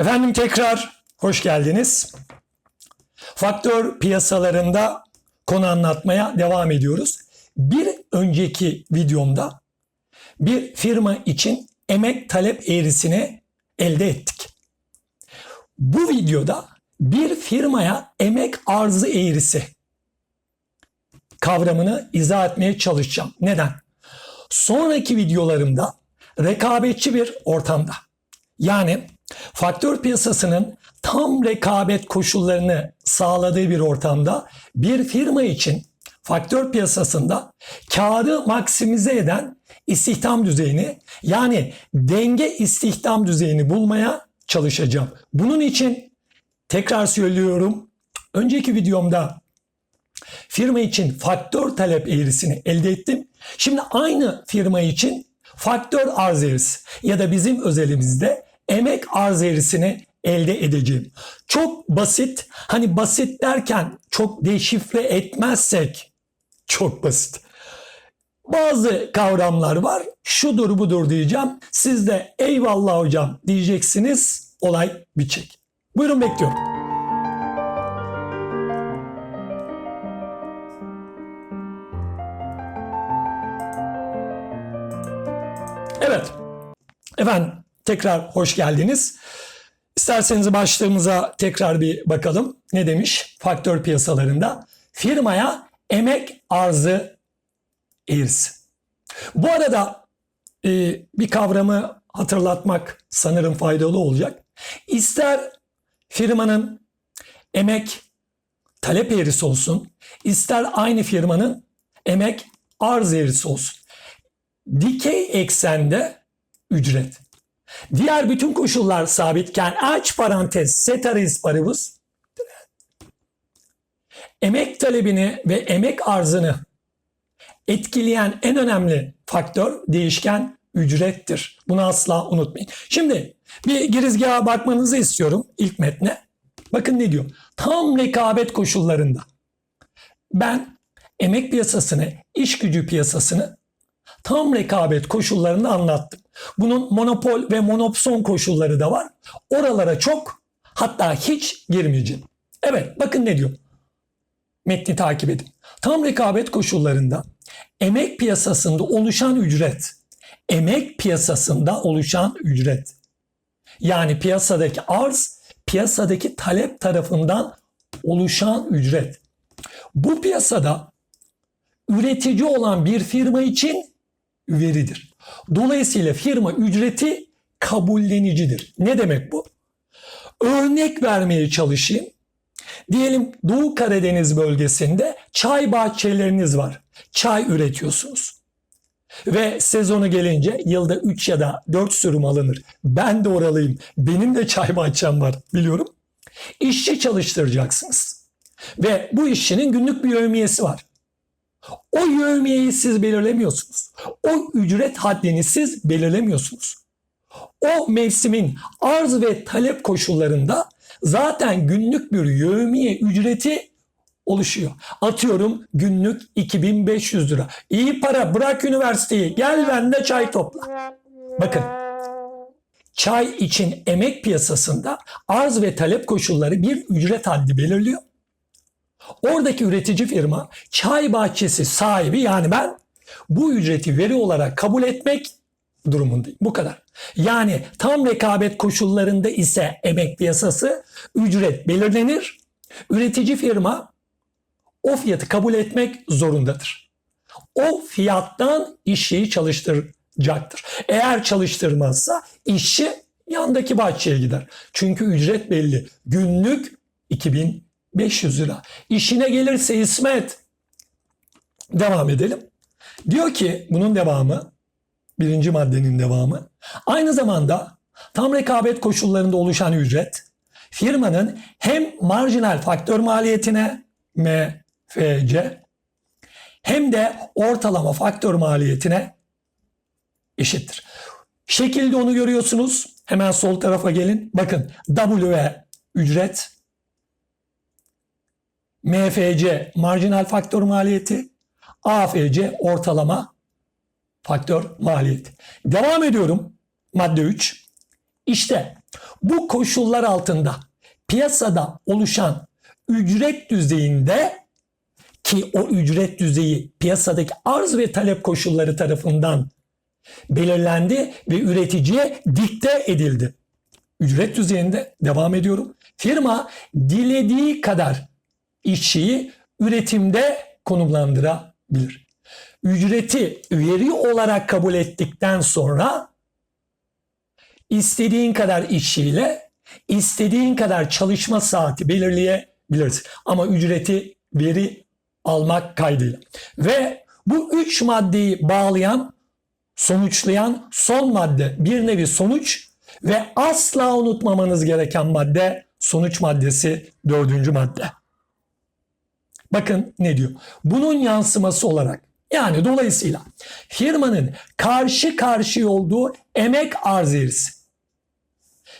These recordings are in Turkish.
Efendim tekrar hoş geldiniz. Faktör piyasalarında konu anlatmaya devam ediyoruz. Bir önceki videomda bir firma için emek talep eğrisini elde ettik. Bu videoda bir firmaya emek arzı eğrisi kavramını izah etmeye çalışacağım. Neden? Sonraki videolarımda rekabetçi bir ortamda yani faktör piyasasının tam rekabet koşullarını sağladığı bir ortamda bir firma için faktör piyasasında karı maksimize eden istihdam düzeyini yani denge istihdam düzeyini bulmaya çalışacağım. Bunun için tekrar söylüyorum. Önceki videomda firma için faktör talep eğrisini elde ettim. Şimdi aynı firma için faktör arz eğrisi ya da bizim özelimizde emek arz eğrisini elde edeceğim. Çok basit. Hani basit derken çok deşifre etmezsek çok basit. Bazı kavramlar var. Şudur budur diyeceğim. Siz de eyvallah hocam diyeceksiniz. Olay bitecek. Buyurun bekliyorum. Evet. Efendim tekrar hoş geldiniz. İsterseniz başlığımıza tekrar bir bakalım. Ne demiş faktör piyasalarında? Firmaya emek arzı eğrisi. Bu arada e, bir kavramı hatırlatmak sanırım faydalı olacak. İster firmanın emek talep eğrisi olsun, ister aynı firmanın emek arz eğrisi olsun. Dikey eksende ücret. Diğer bütün koşullar sabitken aç parantez ceteris paribus emek talebini ve emek arzını etkileyen en önemli faktör değişken ücrettir. Bunu asla unutmayın. Şimdi bir girizgaha bakmanızı istiyorum ilk metne. Bakın ne diyor? Tam rekabet koşullarında ben emek piyasasını, iş gücü piyasasını tam rekabet koşullarını anlattım. Bunun monopol ve monopson koşulları da var. Oralara çok hatta hiç girmeyeceğim. Evet bakın ne diyor. Metni takip edin. Tam rekabet koşullarında emek piyasasında oluşan ücret, emek piyasasında oluşan ücret. Yani piyasadaki arz, piyasadaki talep tarafından oluşan ücret. Bu piyasada üretici olan bir firma için veridir. Dolayısıyla firma ücreti kabullenicidir. Ne demek bu? Örnek vermeye çalışayım. Diyelim Doğu Karadeniz bölgesinde çay bahçeleriniz var. Çay üretiyorsunuz. Ve sezonu gelince yılda 3 ya da 4 sürüm alınır. Ben de oralıyım. Benim de çay bahçem var biliyorum. İşçi çalıştıracaksınız. Ve bu işçinin günlük bir yevmiyesi var. O yevmiyeyi siz belirlemiyorsunuz. O ücret haddini siz belirlemiyorsunuz. O mevsimin arz ve talep koşullarında zaten günlük bir yevmiye ücreti oluşuyor. Atıyorum günlük 2500 lira. İyi para bırak üniversiteyi gel bende çay topla. Bakın çay için emek piyasasında arz ve talep koşulları bir ücret haddi belirliyor. Oradaki üretici firma çay bahçesi sahibi yani ben bu ücreti veri olarak kabul etmek durumundayım. Bu kadar. Yani tam rekabet koşullarında ise emek piyasası ücret belirlenir. Üretici firma o fiyatı kabul etmek zorundadır. O fiyattan işçiyi çalıştıracaktır. Eğer çalıştırmazsa işçi yandaki bahçeye gider. Çünkü ücret belli. Günlük 2500 lira. İşine gelirse İsmet. Devam edelim. Diyor ki bunun devamı birinci maddenin devamı. Aynı zamanda tam rekabet koşullarında oluşan ücret firmanın hem marjinal faktör maliyetine MFC hem de ortalama faktör maliyetine eşittir. Şekilde onu görüyorsunuz. Hemen sol tarafa gelin. Bakın W ücret MFC marjinal faktör maliyeti AFC ortalama faktör maliyeti. Devam ediyorum. Madde 3. İşte Bu koşullar altında piyasada oluşan ücret düzeyinde ki o ücret düzeyi piyasadaki arz ve talep koşulları tarafından belirlendi ve üreticiye dikte edildi. Ücret düzeyinde devam ediyorum. Firma dilediği kadar işçiyi üretimde konumlandırabilir. Ücreti veri olarak kabul ettikten sonra istediğin kadar işçiyle istediğin kadar çalışma saati belirleyebiliriz. Ama ücreti veri almak kaydıyla. Ve bu üç maddeyi bağlayan, sonuçlayan son madde bir nevi sonuç ve asla unutmamanız gereken madde sonuç maddesi dördüncü madde. Bakın ne diyor. Bunun yansıması olarak yani dolayısıyla firmanın karşı karşıya olduğu emek arz eğrisi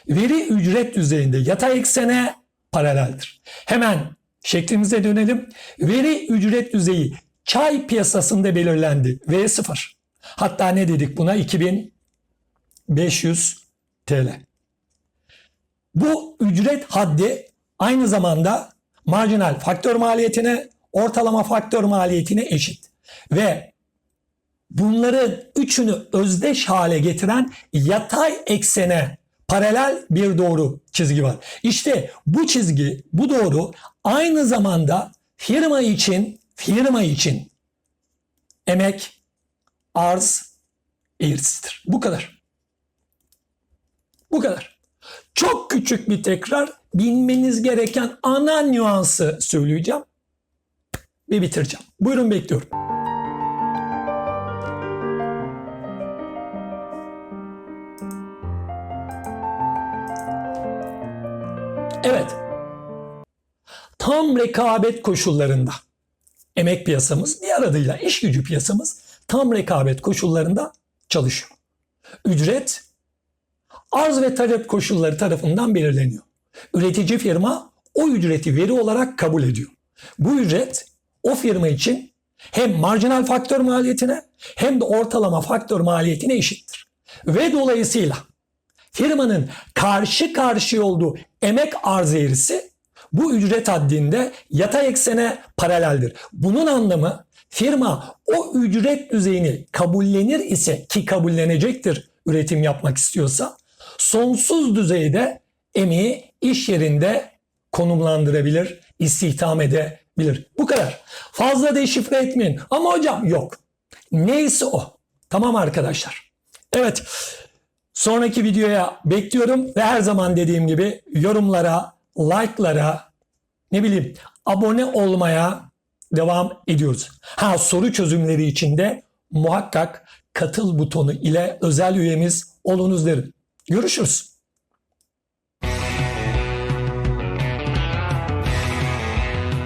veri ücret düzeyinde yatay eksene paraleldir. Hemen şeklimize dönelim. Veri ücret düzeyi çay piyasasında belirlendi. V0. Hatta ne dedik buna? 2500 TL. Bu ücret haddi aynı zamanda marjinal faktör maliyetine, ortalama faktör maliyetine eşit. Ve bunların üçünü özdeş hale getiren yatay eksene paralel bir doğru çizgi var. İşte bu çizgi, bu doğru aynı zamanda firma için firma için emek, arz eğrisidir. Bu kadar. Bu kadar. Çok küçük bir tekrar bilmeniz gereken ana nüansı söyleyeceğim ve bitireceğim. Buyurun bekliyorum. Evet. Tam rekabet koşullarında emek piyasamız, diğer adıyla iş gücü piyasamız tam rekabet koşullarında çalışıyor. Ücret arz ve talep koşulları tarafından belirleniyor. Üretici firma o ücreti veri olarak kabul ediyor. Bu ücret o firma için hem marjinal faktör maliyetine hem de ortalama faktör maliyetine eşittir. Ve dolayısıyla firmanın karşı karşıya olduğu emek arz eğrisi bu ücret haddinde yatay eksene paraleldir. Bunun anlamı firma o ücret düzeyini kabullenir ise ki kabullenecektir üretim yapmak istiyorsa sonsuz düzeyde emeği iş yerinde konumlandırabilir, istihdam edebilir. Bu kadar. Fazla deşifre etmeyin. Ama hocam yok. Neyse o. Tamam arkadaşlar. Evet. Sonraki videoya bekliyorum ve her zaman dediğim gibi yorumlara, like'lara, ne bileyim abone olmaya devam ediyoruz. Ha soru çözümleri için de muhakkak katıl butonu ile özel üyemiz olunuz derim. Görüşürüz.